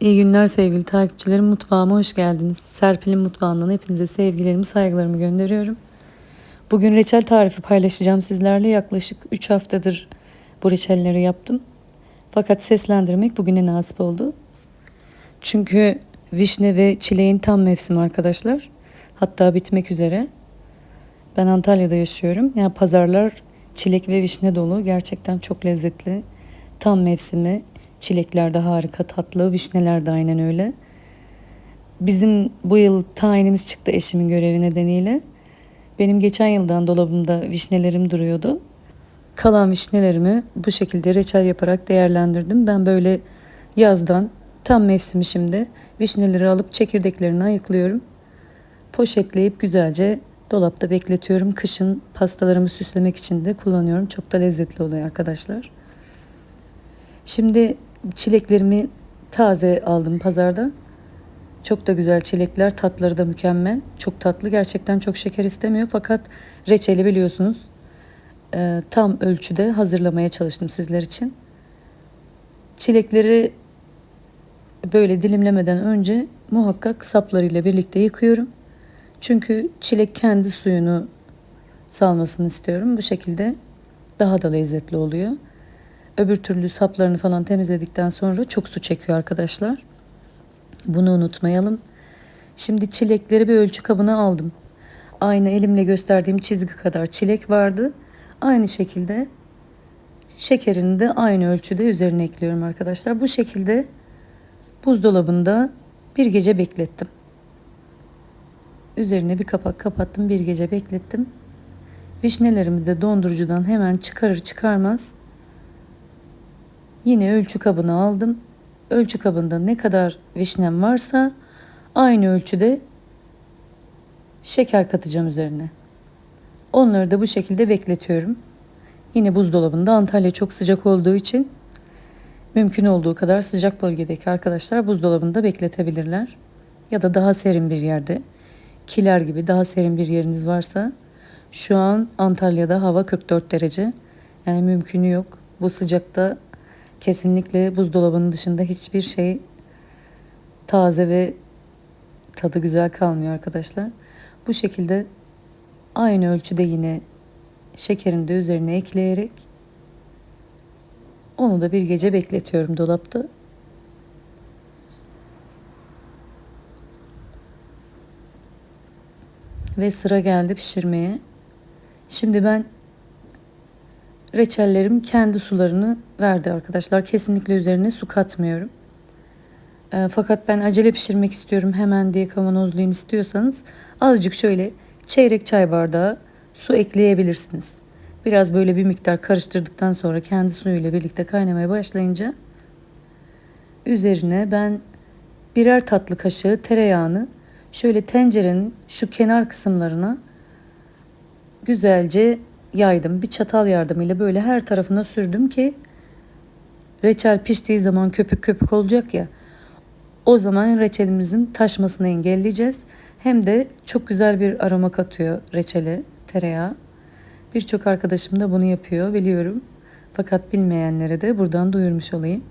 İyi günler sevgili takipçilerim. Mutfağıma hoş geldiniz. Serpil'in mutfağından hepinize sevgilerimi, saygılarımı gönderiyorum. Bugün reçel tarifi paylaşacağım sizlerle. Yaklaşık 3 haftadır bu reçelleri yaptım. Fakat seslendirmek bugüne nasip oldu. Çünkü vişne ve çileğin tam mevsimi arkadaşlar. Hatta bitmek üzere. Ben Antalya'da yaşıyorum. Yani pazarlar çilek ve vişne dolu. Gerçekten çok lezzetli. Tam mevsimi. Çilekler de harika tatlı. Vişneler de aynen öyle. Bizim bu yıl tayinimiz çıktı eşimin görevi nedeniyle. Benim geçen yıldan dolabımda vişnelerim duruyordu. Kalan vişnelerimi bu şekilde reçel yaparak değerlendirdim. Ben böyle yazdan tam mevsimi şimdi vişneleri alıp çekirdeklerini ayıklıyorum. Poşetleyip güzelce dolapta bekletiyorum. Kışın pastalarımı süslemek için de kullanıyorum. Çok da lezzetli oluyor arkadaşlar. Şimdi çileklerimi taze aldım pazardan. Çok da güzel çilekler, tatları da mükemmel. Çok tatlı, gerçekten çok şeker istemiyor. Fakat reçeli biliyorsunuz e, tam ölçüde hazırlamaya çalıştım sizler için. Çilekleri böyle dilimlemeden önce muhakkak saplarıyla birlikte yıkıyorum. Çünkü çilek kendi suyunu salmasını istiyorum. Bu şekilde daha da lezzetli oluyor. Öbür türlü saplarını falan temizledikten sonra çok su çekiyor arkadaşlar. Bunu unutmayalım. Şimdi çilekleri bir ölçü kabına aldım. Aynı elimle gösterdiğim çizgi kadar çilek vardı. Aynı şekilde şekerini de aynı ölçüde üzerine ekliyorum arkadaşlar. Bu şekilde buzdolabında bir gece beklettim. Üzerine bir kapak kapattım, bir gece beklettim. Vişnelerimi de dondurucudan hemen çıkarır çıkarmaz Yine ölçü kabını aldım. Ölçü kabında ne kadar vişnem varsa aynı ölçüde şeker katacağım üzerine. Onları da bu şekilde bekletiyorum. Yine buzdolabında Antalya çok sıcak olduğu için mümkün olduğu kadar sıcak bölgedeki arkadaşlar buzdolabında bekletebilirler. Ya da daha serin bir yerde, kiler gibi daha serin bir yeriniz varsa şu an Antalya'da hava 44 derece. Yani mümkünü yok. Bu sıcakta Kesinlikle buzdolabının dışında hiçbir şey taze ve tadı güzel kalmıyor arkadaşlar. Bu şekilde aynı ölçüde yine şekerini de üzerine ekleyerek onu da bir gece bekletiyorum dolapta. Ve sıra geldi pişirmeye. Şimdi ben reçellerim kendi sularını verdi arkadaşlar. Kesinlikle üzerine su katmıyorum. E, fakat ben acele pişirmek istiyorum hemen diye kavanozlayayım istiyorsanız azıcık şöyle çeyrek çay bardağı su ekleyebilirsiniz. Biraz böyle bir miktar karıştırdıktan sonra kendi suyuyla birlikte kaynamaya başlayınca üzerine ben birer tatlı kaşığı tereyağını şöyle tencerenin şu kenar kısımlarına güzelce yaydım. Bir çatal yardımıyla böyle her tarafına sürdüm ki reçel piştiği zaman köpük köpük olacak ya. O zaman reçelimizin taşmasını engelleyeceğiz. Hem de çok güzel bir aroma katıyor reçele, tereyağı. Birçok arkadaşım da bunu yapıyor biliyorum. Fakat bilmeyenlere de buradan duyurmuş olayım.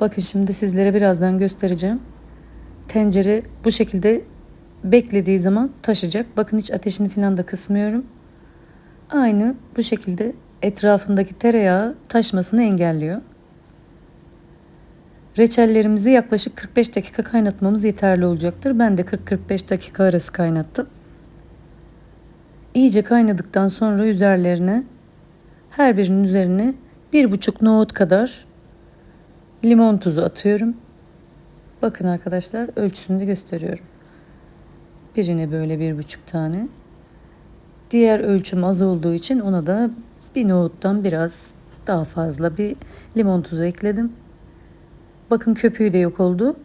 Bakın şimdi sizlere birazdan göstereceğim. Tencere bu şekilde beklediği zaman taşacak. Bakın hiç ateşini falan da kısmıyorum. Aynı bu şekilde etrafındaki tereyağı taşmasını engelliyor. Reçellerimizi yaklaşık 45 dakika kaynatmamız yeterli olacaktır. Ben de 40-45 dakika arası kaynattım. İyice kaynadıktan sonra üzerlerine her birinin üzerine bir buçuk nohut kadar limon tuzu atıyorum. Bakın arkadaşlar ölçüsünü de gösteriyorum. Birine böyle bir buçuk tane. Diğer ölçüm az olduğu için ona da bir nohuttan biraz daha fazla bir limon tuzu ekledim. Bakın köpüğü de yok oldu.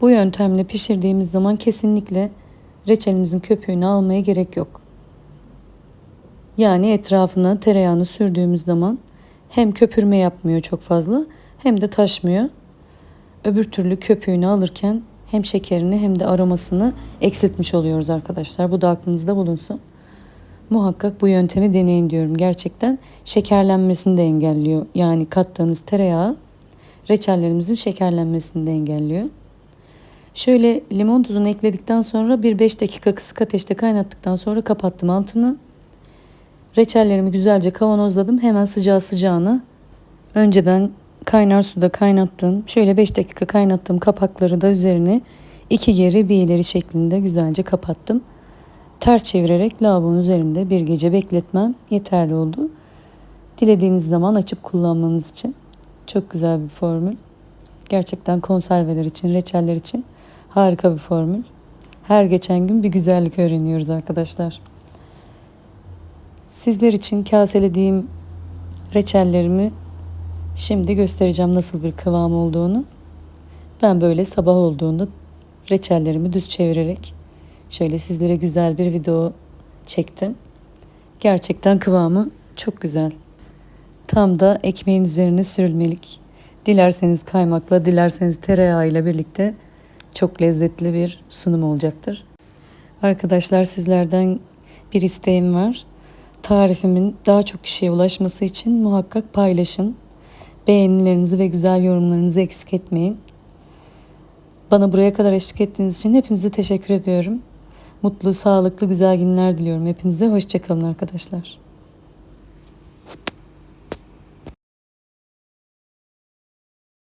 Bu yöntemle pişirdiğimiz zaman kesinlikle reçelimizin köpüğünü almaya gerek yok. Yani etrafına tereyağını sürdüğümüz zaman hem köpürme yapmıyor çok fazla hem de taşmıyor. Öbür türlü köpüğünü alırken hem şekerini hem de aromasını eksiltmiş oluyoruz arkadaşlar. Bu da aklınızda bulunsun muhakkak bu yöntemi deneyin diyorum. Gerçekten şekerlenmesini de engelliyor. Yani kattığınız tereyağı reçellerimizin şekerlenmesini de engelliyor. Şöyle limon tuzunu ekledikten sonra bir 5 dakika kısık ateşte kaynattıktan sonra kapattım altını. Reçellerimi güzelce kavanozladım. Hemen sıcağı sıcağına önceden kaynar suda kaynattım. Şöyle 5 dakika kaynattığım kapakları da üzerine iki geri bir ileri şeklinde güzelce kapattım. Ters çevirerek lavabonun üzerinde bir gece bekletmem yeterli oldu. Dilediğiniz zaman açıp kullanmanız için çok güzel bir formül. Gerçekten konserveler için, reçeller için harika bir formül. Her geçen gün bir güzellik öğreniyoruz arkadaşlar. Sizler için kaselediğim reçellerimi şimdi göstereceğim nasıl bir kıvam olduğunu. Ben böyle sabah olduğunda reçellerimi düz çevirerek şöyle sizlere güzel bir video çektim. Gerçekten kıvamı çok güzel. Tam da ekmeğin üzerine sürülmelik. Dilerseniz kaymakla, dilerseniz tereyağıyla birlikte çok lezzetli bir sunum olacaktır. Arkadaşlar sizlerden bir isteğim var. Tarifimin daha çok kişiye ulaşması için muhakkak paylaşın. Beğenilerinizi ve güzel yorumlarınızı eksik etmeyin. Bana buraya kadar eşlik ettiğiniz için hepinize teşekkür ediyorum. Mutlu, sağlıklı, güzel günler diliyorum hepinize. Hoşçakalın arkadaşlar.